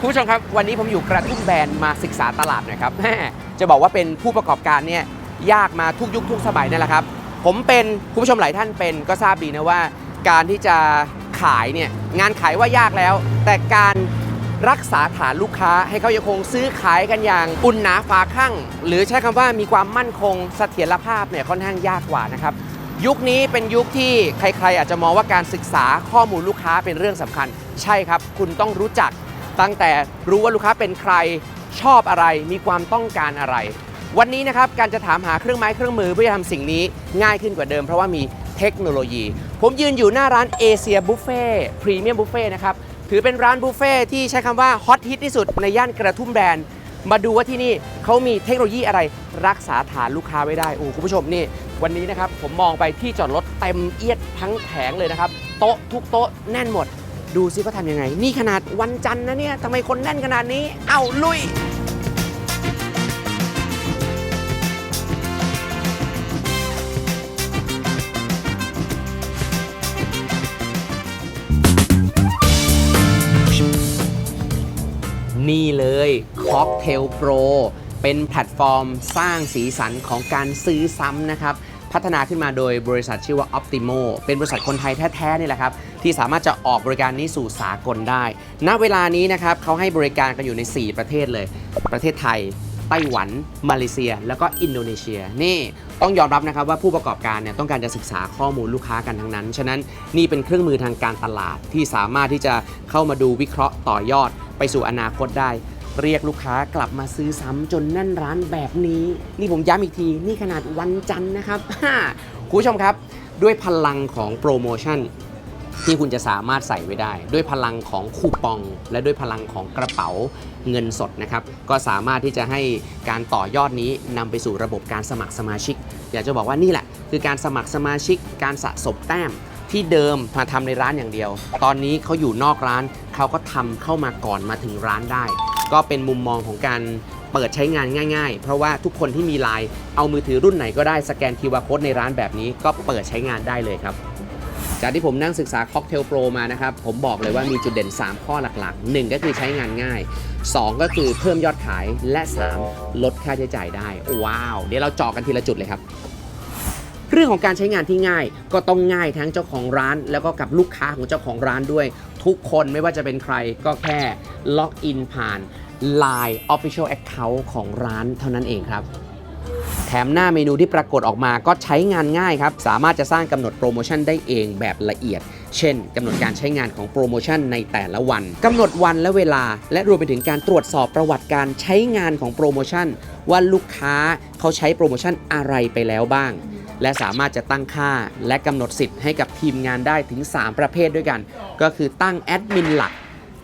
คุณผู้ชมครับ วันนี้ผมอยู่กระทุ่มแบนมาศึกษาตลาดหน่อยครับจะบอกว่าเป็นผู้ประกอบการเนี่ยยากมาทุกยุคทุกสมัยนั่นแหละครับ ผมเป็นคุณผู้ชมหลายท่านเป็นก็ทราบดีนะว่า การที่จะขายเนี่ยงานขายว่ายากแล้ว แต่การรักษาฐานลูกค้าให้เขายังคงซื้อขายกันอย่างอุ่นหนาฝาข้างหรือใช้คำว่ามีความมั่นคงเสถียรภาพเนี่ยค่อนข้างยากกว่านะครับยุคนี้เป็นยุคที่ใครๆ อาจจะมองว่าการศึกษาข้อมูลลูกค้าเป็นเรื่องสำคัญ ใช่ครับ คุณต้องรู้จัก ตั้งแต่รู้ว่าลูกค้าเป็นใครชอบอะไร มีความต้องการอะไร วันนี้นะครับการจะถามหาเครื่องไม้เครื่องมือเพื่อจะทำสิ่งนี้ง่ายขึ้นกว่าเดิมเพราะว่ามีเทคโนโลยี ผมยืนอยู่หน้าร้านเอเชียบุฟเฟ่พรีเมียมบุฟเฟ่นะครับถือเป็นร้านบุฟเฟ่ที่ใช้คำว่าฮอตฮิตที่สุดในย่านกระทุ่มแบนมาดูว่าที่นี่เขามีเทคโนโลยีอะไรรักษาฐานลูกค้าไว้ได้โอ้คุณผู้ชมนี่ วันนี้นะครับผมมองไปที่จอดรถเต็มเอียดทั้งแผงเลยนะครับ โต๊ะทุกโต๊ะแน่นหมด ดูซิเขาทำยังไง นี่ขนาดวันจันทร์นะเนี่ยทำไมคนแน่นขนาดนี้ เอ้าลุยนี่เลยค็อกเทลโปรเป็นแพลตฟอร์มสร้างสีสันของการซื้อซ้ำนะครับ พัฒนาขึ้นมาโดยบริษัทชื่อว่า Optimo เป็นบริษัทคนไทยแท้ๆนี่แหละครับ ที่สามารถจะออกบริการนี้สู่สากลได้ ณ เวลานี้นะครับเขาให้บริการกันอยู่ใน 4 ประเทศเลย ประเทศไทย ไต้หวัน มาเลเซีย แล้วก็อินโดนีเซีย นี่ต้องยอมรับนะครับว่าผู้ประกอบการเนี่ยต้องการจะศึกษาข้อมูลลูกค้ากันทั้งนั้น ฉะนั้นนี่เป็นเครื่องมือทางการตลาดที่สามารถที่จะเข้ามาดูวิเคราะห์ต่อยอดไปสู่อนาคตได้ เรียกลูกค้ากลับมาซื้อซ้ำจนแน่นร้านแบบนี้ นี่ผมย้ำอีกที นี่ขนาดวันจันทร์นะครับคุณผู้ชมครับ ด้วยพลังของโปรโมชั่นที่คุณจะสามารถใส่ไว้ได้ ด้วยพลังของคูปอง และด้วยพลังของกระเป๋าเงินสดนะครับ ก็สามารถที่จะให้การต่อยอดนี้นำไปสู่ระบบการสมัครสมาชิก อยากจะบอกว่านี่แหละ คือการสมัครสมาชิก การสะสมแต้มที่เดิมมาทำในร้านอย่างเดียว ตอนนี้เขาอยู่นอกร้านเขาก็ทำเข้ามาก่อนมาถึงร้านได้ ก็เป็นมุมมองของการเปิดใช้งานง่าย ๆ เพราะว่าทุกคนที่มีไลน์เอามือถือรุ่นไหนก็ได้สแกน QR Code ในร้านแบบนี้ก็เปิดใช้งานได้เลยครับ จากที่ผมนั่งศึกษา Cocktail Pro มานะครับ ผมบอกเลยว่ามีจุดเด่น 3 ข้อหลักๆ 1 ก็คือใช้งานง่าย 2 ก็คือเพิ่มยอดขายและ 3 ลดค่าใช้จ่ายได้ ว้าว เดี๋ยวเราเจาะกันทีละจุดเลยครับ รื่องของการใช้งานที่ง่าย ก็ต้องง่ายทั้งเจ้าของร้าน แล้วก็กับลูกค้าของเจ้าของร้านด้วย ทุกคนไม่ว่าจะเป็นใครก็แค่ล็อกอินผ่าน Line Official Account ของร้านเท่านั้นเองครับแถมหน้าเมนูที่ปรากฏออกมาก็ใช้งานง่ายครับ สามารถจะสร้างกำหนดโปรโมชั่นได้เองแบบละเอียด เช่นกำหนดการใช้งานของโปรโมชั่นในแต่ละวันกำหนดวันและเวลา และรวมไปถึงการตรวจสอบประวัติการใช้งานของโปรโมชั่น ว่าลูกค้าเขาใช้โปรโมชั่นอะไรไปแล้วบ้าง และสามารถจะตั้งค่าและกำหนดสิทธิ์ให้กับทีมงานได้ถึง 3 ประเภทด้วยกัน ก็คือตั้งแอดมินหลัก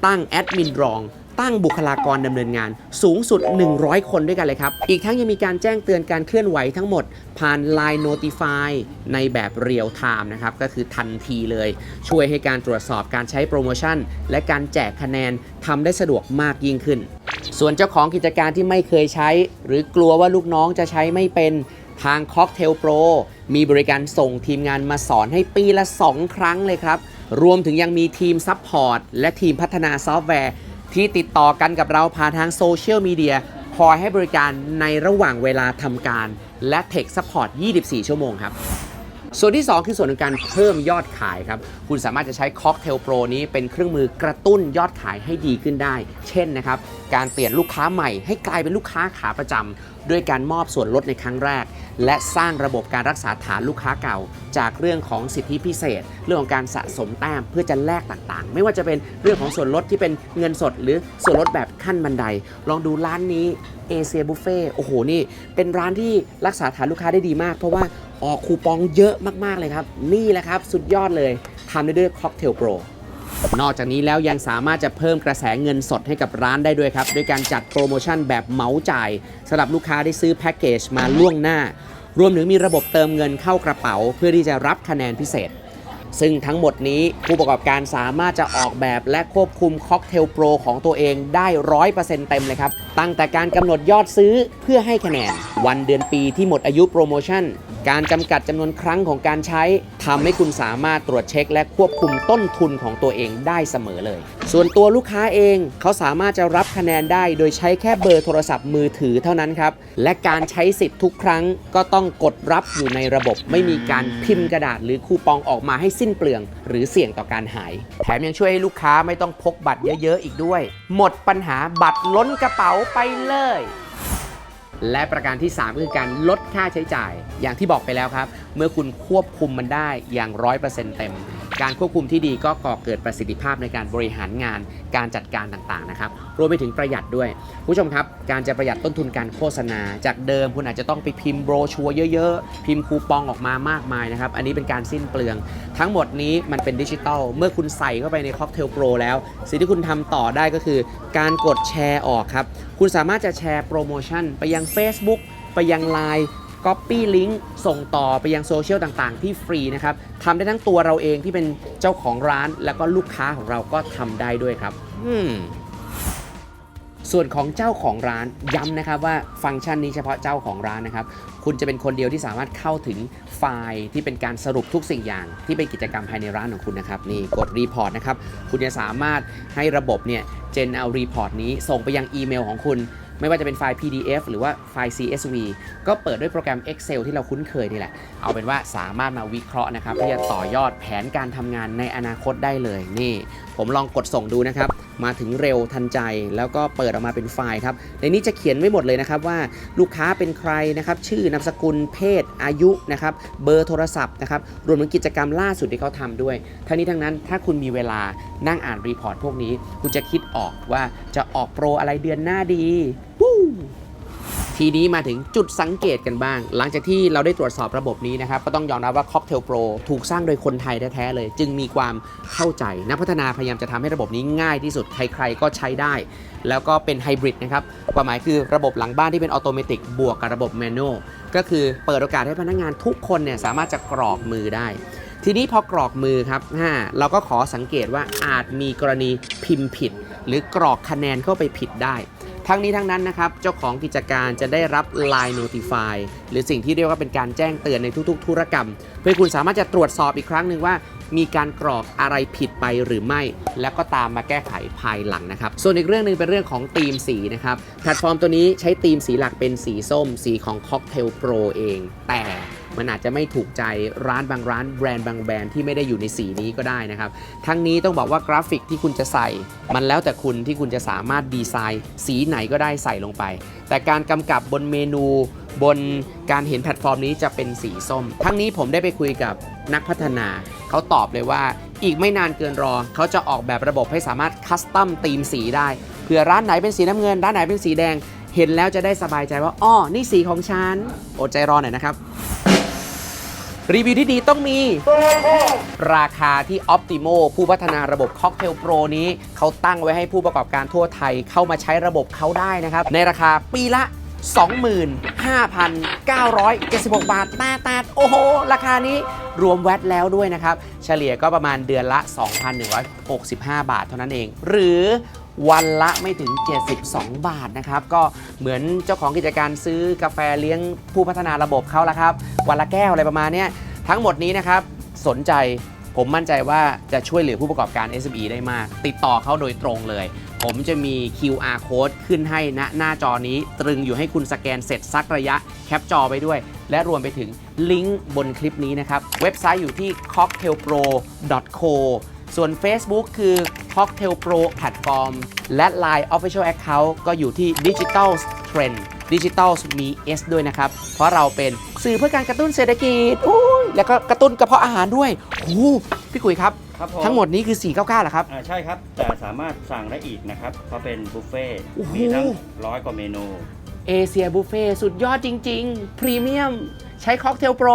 ตั้งแอดมินรองตั้งบุคลากรดำเนินงานสูงสุด 100 คนด้วยกันเลยครับ อีกทั้งยังมีการแจ้งเตือนการเคลื่อนไหวทั้งหมด ผ่าน Line Notify ในแบบเรียลไทม์นะครับ ก็คือทันทีเลย ช่วยให้การตรวจสอบการใช้โปรโมชั่น และการแจกคะแนนทำได้สะดวกมากยิ่งขึ้น ส่วนเจ้าของกิจการที่ไม่เคยใช้ หรือกลัวว่าลูกน้องจะใช้ไม่เป็น ทาง Cocktail Pro มีบริการส่งทีมงานมาสอนให้ปีละ 2 ครั้งเลยครับ รวมถึงยังมีทีมซัพพอร์ตและทีมพัฒนาซอฟต์แวร์ ที่ติดต่อกันกับเราผ่านทางโซเชียลมีเดียคอยให้บริการในระหว่างเวลาทำการ และเทคซัพพอร์ต24 ชั่วโมงครับ ส่วนที่ 2 คือส่วนของการเพิ่มยอดขายครับ คุณสามารถจะใช้ Cocktail Pro นี้เป็นเครื่องมือกระตุ้นยอดขายให้ดีขึ้นได้ เช่นนะครับ การเปลี่ยนลูกค้าใหม่ให้กลายเป็นลูกค้าขาประจำ ด้วยการมอบส่วนลดในครั้งแรก และสร้างระบบการรักษาฐานลูกค้าเก่า จากเรื่องของสิทธิพิเศษ เรื่องของการสะสมแต้มเพื่อจะแลกต่างๆ ไม่ว่าจะเป็นเรื่องของส่วนลดที่เป็นเงินสด หรือส่วนลดแบบขั้นบันได ลองดูร้านนี้เอเชียบุฟเฟ่โอ้โหนี่ เป็นร้านที่รักษาฐานลูกค้าได้ดีมาก เพราะว่าออกคูปองเยอะมากๆเลยครับ นี่แหละครับสุดยอดเลยทำได้ด้วย Cocktail Pro นอกจากนี้แล้วยังสามารถจะเพิ่มกระแสเงินสดให้กับร้านได้ด้วยครับ ด้วยการจัดโปรโมชั่นแบบเหมาจ่ายสำหรับลูกค้าที่ซื้อแพ็กเกจมาล่วงหน้า รวมถึงมีระบบเติมเงินเข้ากระเป๋า เพื่อที่จะรับคะแนนพิเศษ ซึ่งทั้งหมดนี้ผู้ประกอบการสามารถจะออกแบบและควบคุมค็อกเทลโปรของตัวเองได้ร้อยเปอร์เซ็นต์เต็มเลยครับ ตั้งแต่การกำหนดยอดซื้อเพื่อให้คะแนน วันเดือนปีที่หมดอายุโปรโมชั่น การจำกัดจำนวนครั้งของการใช้ทำให้คุณสามารถตรวจเช็ค และควบคุมต้นทุนของตัวเองได้เสมอเลย ส่วนตัวลูกค้าเองเขาสามารถจะรับคะแนนได้ โดยใช้แค่เบอร์โทรศัพท์มือถือเท่านั้นครับ และการใช้สิทธิ์ทุกครั้งก็ต้องกดรับอยู่ในระบบ ไม่มีการพิมพ์กระดาษ หรือคูปองออกมาให้สิ้นเปลือง หรือเสี่ยงต่อการหาย แถมยังช่วยให้ลูกค้าไม่ต้องพกบัตรเยอะๆอีกด้วย หมดปัญหาบัตรล้นกระเป๋าไปเลย และประการที่3ก็คือการลดค่าใช้จ่าย อย่างที่บอกไปแล้วครับ เมื่อคุณควบคุมมันได้อย่าง 100%เต็ม การควบคุมที่ดีก็ก่อเกิดประสิทธิภาพในการบริหารงานการจัดการต่างๆนะครับรวมไปถึงประหยัดด้วย ผู้ชมครับการจะประหยัดต้นทุนการโฆษณา จากเดิมคุณอาจจะต้องไปพิมพ์โบรชัวร์เยอะๆ พิมพ์คูปองออกมามากมายนะครับอันนี้เป็นการสิ้นเปลือง ทั้งหมดนี้มันเป็นดิจิทัลเมื่อคุณใส่เข้าไปใน Cocktail Pro แล้ว สิ่งที่คุณทำต่อได้ก็คือ การกดแชร์ออกครับคุณสามารถจะแชร์โปรโมชั่นไปยัง Facebook ไปยัง Line Copy Link ส่งต่อไปยังโซเชียลต่างๆ ที่ฟรีนะครับทำได้ทั้งตัวเราเองที่เป็นเจ้าของร้าน แล้วก็ลูกค้าของเราก็ทำได้ด้วยครับอืมส่วนของเจ้าของร้านย้ำนะครับว่าฟังก์ชันนี้เฉพาะเจ้าของร้านนะครับ คุณจะเป็นคนเดียวที่สามารถเข้าถึงไฟล์ที่เป็นการสรุปทุกสิ่งอย่าง ที่เป็นกิจกรรมภายในร้านของคุณนะครับนี่กดรีพอร์ตนะครับคุณจะสามารถให้ระบบเนี่ยเจนเอารีพอร์ตนี้ส่งไปยังอีเมลของคุณ ไม่ว่าจะเป็นไฟล์ PDF หรือว่าไฟล์ CSV ก็เปิดด้วยโปรแกรม Excel ที่เราคุ้นเคยนี่แหละ เอาเป็นว่าสามารถมาวิเคราะห์นะครับเพื่อจะต่อยอดแผนการทำงานในอนาคตได้เลยนี่ ผมลองกดส่งดูนะครับ มาถึงเร็วทันใจ แล้วก็เปิดออกมาเป็นไฟล์ครับในนี้จะเขียนไว้หมดเลยนะครับว่าลูกค้าเป็นใครนะครับชื่อนามสกุลเพศอายุนะครับเบอร์โทรศัพท์นะครับรวมถึงกิจกรรมล่าสุดที่เขาทำด้วย ทั้งนี้ทั้งนั้นถ้าคุณมีเวลานั่งอ่านรีพอร์ตพวกนี้ คุณจะคิดออกว่าจะออกโปรอะไรเดือนหน้าดีวู้ ทีนี้มาถึงจุดสังเกตกันบ้าง หลังจากที่เราได้ตรวจสอบระบบนี้นะครับ ก็ต้องยอมรับว่า Cocktail Pro ถูกสร้างโดยคนไทยแท้ๆเลย จึงมีความเข้าใจ นักพัฒนาพยายามจะทำให้ระบบนี้ง่ายที่สุด ใครๆก็ใช้ได้ แล้วก็เป็นไฮบริดนะครับ ความหมายคือระบบหลังบ้านที่เป็นออโตเมติกบวกกับระบบแมนนวลก็คือเปิดโอกาสให้พนักงานทุกคนเนี่ยสามารถจะกรอกมือได้ ทีนี้พอกรอกมือครับอ่าเราก็ขอสังเกตว่าอาจมีกรณีพิมพ์ผิด หรือกรอกคะแนนเข้าไปผิดได้ ทั้งนี้ทั้งนั้นนะครับ เจ้าของกิจการจะได้รับ Line Notify หรือสิ่งที่เรียกว่าเป็นการแจ้งเตือนในทุกๆ ธุรกรรม เพื่อคุณสามารถจะตรวจสอบอีกครั้งหนึ่งว่า มีการกรอกอะไรผิดไปหรือไม่ แล้วก็ตามมาแก้ไขภายหลังนะครับ ส่วนอีกเรื่องหนึ่งเป็นเรื่องของธีมสีนะครับแพลตฟอร์มตัวนี้ใช้ธีมสีหลักเป็นสีส้ม สีของ Cocktail Pro เอง แต่ มันอาจจะไม่ถูกใจร้านบางร้านแบรนด์บางแบรนด์ที่ไม่ได้อยู่ในสีนี้ก็ได้นะครับ ทั้งนี้ต้องบอกว่ากราฟิกที่คุณจะใส่ มันแล้วแต่คุณที่คุณจะสามารถดีไซน์ สีไหนก็ได้ใส่ลงไป แต่การกำกับบนเมนูบนการเห็นแพลตฟอร์มนี้จะเป็นสีส้ม ทั้งนี้ผมได้ไปคุยกับนักพัฒนา เขาตอบเลยว่าอีกไม่นานเกินรอ เขาจะออกแบบระบบให้สามารถคัสตอมธีมสีได้เผื่อร้านไหนเป็นสีน้ำเงิน ร้านไหนเป็นสีแดง เห็นแล้วจะได้สบายใจว่าอ้อนี่สีของฉันอดใจรอหน่อยนะครับ รีวิวที่ดีต้องมี ราคาที่ Optimo ผู้พัฒนาระบบ Cocktail Pro นี้ เขาตั้งไว้ให้ผู้ประกอบการทั่วไทยเข้ามาใช้ระบบเขาได้นะครับ ในราคาปีละ 25,976 บาทแต่แต่โอ้โห ราคานี้รวมแวตแล้วด้วยนะครับ เฉลี่ยก็ประมาณเดือนละ 2,165 บาทเท่านั้นเอง หรือ วันละไม่ถึง 72 บาทนะครับ ก็เหมือนเจ้าของกิจการซื้อกาแฟเลี้ยงผู้พัฒนาระบบเขาละครับ วันละแก้วอะไรประมาณเนี้ยทั้งหมดนี้นะครับ สนใจผมมั่นใจว่าจะช่วยเหลือผู้ประกอบการ SME ได้มาก ติดต่อเขาโดยตรงเลย ผมจะมี QR code ขึ้นให้ณหน้าจอนี้ ตรึงอยู่ให้คุณสแกนเสร็จสักระยะแคปจอไปด้วย และรวมไปถึงลิงก์บนคลิปนี้นะครับ เว็บไซต์อยู่ที่ cocktailpro.co ส่วน Facebook คือ Cocktail Pro Platform และ Line Official Account ก็อยู่ที่ Digital Trend Digital มี S ด้วยนะครับ เพราะเราเป็นสื่อเพื่อการกระตุ้นเศรษฐกิจอุ้ยแล้วก็กระตุ้นกระเพาะอาหารด้วยโอ้โหพี่กุยครับ ครับผมทั้งหมดนี้คือ 499เหรอครับ อ่าใช่ครับ แต่สามารถสั่งได้อีกนะครับ เพราะเป็นบุฟเฟ่ต์โอ้โห มีทั้งร้อยกว่าเมนู เอเชียบุฟเฟ่สุดยอดจริง ๆ พรีเมียม ใช้ค็อกเทลโปร